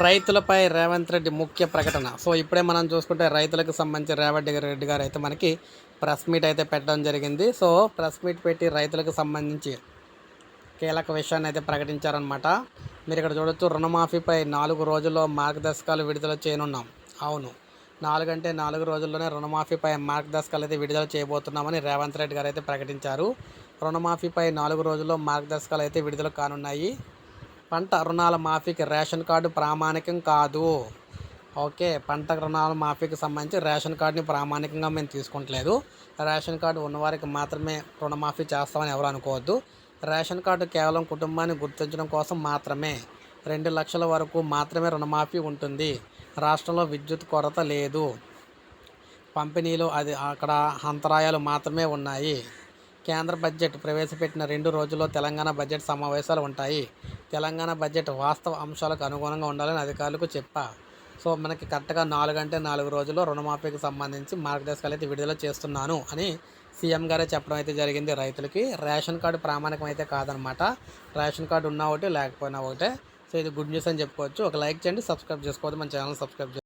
రైతులపై రేవంత్ రెడ్డి ముఖ్య ప్రకటన. సో ఇప్పుడే మనం చూసుకుంటే రైతులకు సంబంధించి రేవంత్ రెడ్డి గారు అయితే మనకి ప్రెస్ మీట్ అయితే పెట్టడం జరిగింది. సో ప్రెస్ మీట్ పెట్టి రైతులకు సంబంధించి కీలక విషయాన్ని అయితే ప్రకటించారనమాట మీరు ఇక్కడ చూడొచ్చు రుణమాఫీపై నాలుగు రోజుల్లో మార్గదర్శకాలు విడుదల చేయనున్నాం. అవును నాలుగంటే నాలుగు రోజుల్లోనే రుణమాఫీపై మార్గదర్శకాలు అయితే విడుదల చేయబోతున్నామని రేవంత్ రెడ్డి గారు అయితే ప్రకటించారు. రుణమాఫీపై నాలుగు రోజుల్లో మార్గదర్శకాలు అయితే విడుదల కానున్నాయి. పంట రుణాల మాఫీకి రేషన్ కార్డు ప్రామాణికం కాదు. ఓకే పంట రుణాల మాఫీకి సంబంధించి రేషన్ కార్డుని ప్రామాణికంగా మేము తీసుకుంటలేదు. రేషన్ కార్డు ఉన్నవారికి మాత్రమే రుణమాఫీ చేస్తామని ఎవరు అనుకోవద్దు. రేషన్ కార్డు కేవలం కుటుంబాన్ని గుర్తించడం కోసం మాత్రమే. రెండు లక్షల వరకు మాత్రమే రుణమాఫీ ఉంటుంది. రాష్ట్రంలో విద్యుత్ కొరత లేదు. పంపిణీలో అది అక్కడ అంతరాయాలు మాత్రమే ఉన్నాయి. కేంద్ర బడ్జెట్ ప్రవేశపెట్టిన రెండు రోజుల్లో తెలంగాణ బడ్జెట్ సమావేశాలు ఉంటాయి. తెలంగాణ బడ్జెట్ వాస్తవ అంశాలకు అనుగుణంగా ఉండాలని అధికారులకు చెప్పా. సో మనకి కరెక్ట్గా నాలుగు అంటే నాలుగు రోజుల్లో రుణమాఫీకి సంబంధించి మార్గదర్శకాలు అయితే విడుదల చేస్తున్నాను అని సీఎం గారే చెప్పడం అయితే జరిగింది రైతులకి. రేషన్ కార్డు ప్రామాణికం అయితే కాదనమాట. రేషన్ కార్డు ఉన్నా ఒకటి లేకపోయినా ఒకటే. సో ఇది గుడ్ న్యూస్ అని చెప్పుకోవచ్చు. ఒక లైక్ చేయండి సబ్స్క్రైబ్ చేసుకోవద్దు. మన ఛానల్ సబ్స్క్రైబ్